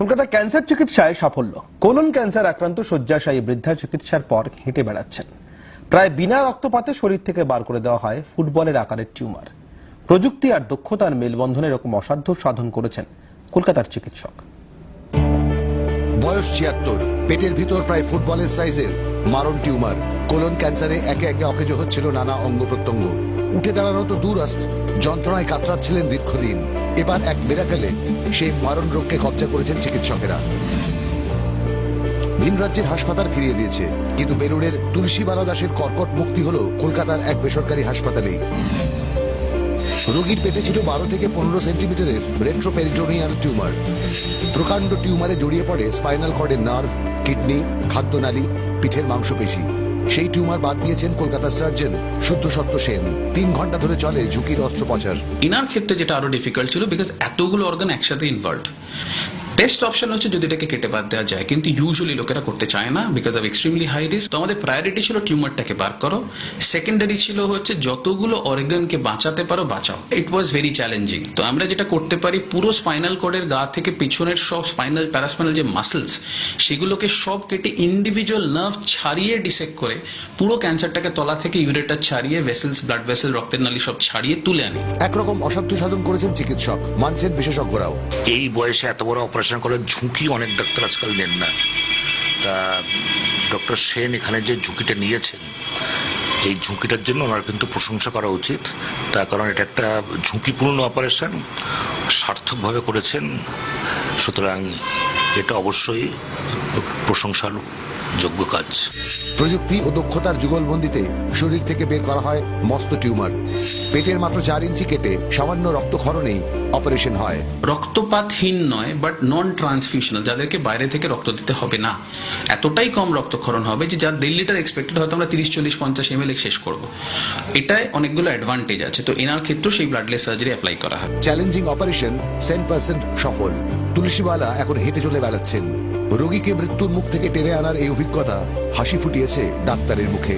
Kolkata cancer চিকিৎসায় সাফল্য। Colon cancer আক্রান্ত শয্যাশায়ী বৃদ্ধা চিকিৎসার পর হেঁটে বেড়াচ্ছেন। প্রায় বিনা রক্তপাতে শরীর থেকে বার করে দেওয়া হয় ফুটবলের আকারের টিউমার। প্রযুক্তি আর দক্ষতার মেলবন্ধনে এরকম অসাধ্য সাধন করেছেন কলকাতার চিকিৎসক। বয়স ছিয়াত্তর। পেটের ভিতর প্রায় ফুটবলের সাইজের মারণ টিউমার। কোলন ক্যান্সারে একে একে অকেজ হচ্ছিল নানা অঙ্গ প্রত্যঙ্গ। উঠে দাঁড়ানো তো দূর আস্ত যন্ত্রণায় কাতরাচ্ছিলেন দীর্ঘদিন। এবার এক মেরাকেলে সেই মারণ রোগকে কবজা করেছেন চিকিৎসকেরা। ভিন রাজ্যের হাসপাতাল ফিরিয়ে দিয়েছে। কিন্তু বেলুড়ের তুলসীবালা দাসের কর্কট মুক্তি হলো কলকাতার এক বেসরকারি হাসপাতালেই রোগীর পেটে ছিল বারো থেকে পনেরো সেন্টিমিটারের রেট্রোপেরিটোনিয়াল টিউমার প্রকাণ্ড টিউমারে জড়িয়ে পড়ে স্পাইনাল কর্ডের নার্ভ কিডনি খাদ্যনালী, পিঠের মাংসপেশি। সেই টিউমার বাদ দিয়েছেন কলকাতার সার্জন শুদ্ধ সত্য সেন। তিন ঘণ্টা ধরে চলে ঝুঁকির অস্ত্রোপচার। ইনার ক্ষেত্রে যেটা আরও ডিফিকাল্ট ছিল বিকজ এতগুলো অর্গান একসাথে ইনভলভ বেস্ট অপশন হচ্ছে যদি এটাকে কেটে বাদ দেওয়া যায়। কিন্তু ইউজুয়ালি লোকেরা করতে চায় না because of extremely high risk তো আমাদের প্রায়োরিটি ছিল টিউমারটাকে বার করো। সেকেন্ডারি ছিল হচ্ছে যতগুলো অর্গানকে বাঁচাতে পারো বাঁচাও। ইট ওয়াজ ভেরি চ্যালেঞ্জিং তো আমরা যেটা করতে পারি পুরো স্পাইনাল কোডের গা থেকে পিছনের সব স্পাইনাল প্যারাস্পাইনাল যে মাসেলস সেগুলোকে সব কেটে ইন্ডিভিজুয়াল নার্ভ ছাড়িয়ে ডিসেক্ট করে পুরো ক্যান্সারটাকে তলা থেকে ইউরেটার ছাড়িয়ে ভেসেলস ব্লাড ভেসেল রক্তের নালী সব ছাড়িয়ে তুলে আনি। একরকম অসাধ্য সাধন করেছেন চিকিৎসক মানছেন বিশেষজ্ঞরাও। এই বয়সে এত বড় অপারেশন করার ঝুঁকি অনেক ডাক্তার আজকাল নেন না। তা ডক্টর সেন এখানে যে ঝুঁকিটা নিয়েছেন, এই ঝুঁকিটার জন্য ওনার কিন্তু প্রশংসা করা উচিত। তার কারণ এটা একটা ঝুঁকিপূর্ণ অপারেশন, সার্থকভাবে করেছেন। সুতরাং এটা অবশ্যই প্রশংসার যোগ্য কাজ। প্রযুক্তি ও দক্ষতার যুগলবন্দিতে শরীর থেকে বের করা হয় মস্ত টিউমার। পেটের মাত্র চার ইঞ্চি কেটে সামান্য রক্তক্ষরণেই অপারেশন হয়। রক্তপাতহীন নয় বাট নন ট্রান্সফিউশনাল যাদেরকে বাইরে থেকে রক্ত দিতে হবে না। এতটাই কম রক্তক্ষরণ হবে যে যার দেড় লিটার এক্সপেক্টেড হয়তো আমরা তিরিশ চল্লিশ পঞ্চাশ এম শেষ করব। এটায় অনেকগুলো অ্যাডভান্টেজ আছে। তো এনার ক্ষেত্রেও সেই ব্লাডলেস সার্জারি অ্যাপ্লাই করা হয়। চ্যালেঞ্জিং অপারেশন সেন পার্সেন্ট সফল। তুলসীবালা এখন হেঁটে চলে বেড়াচ্ছেন। রোগীকে মৃত্যুর মুখ থেকে টেনে আনার এই অভিজ্ঞতা হাসি ফুটিয়েছে ডাক্তারের মুখে।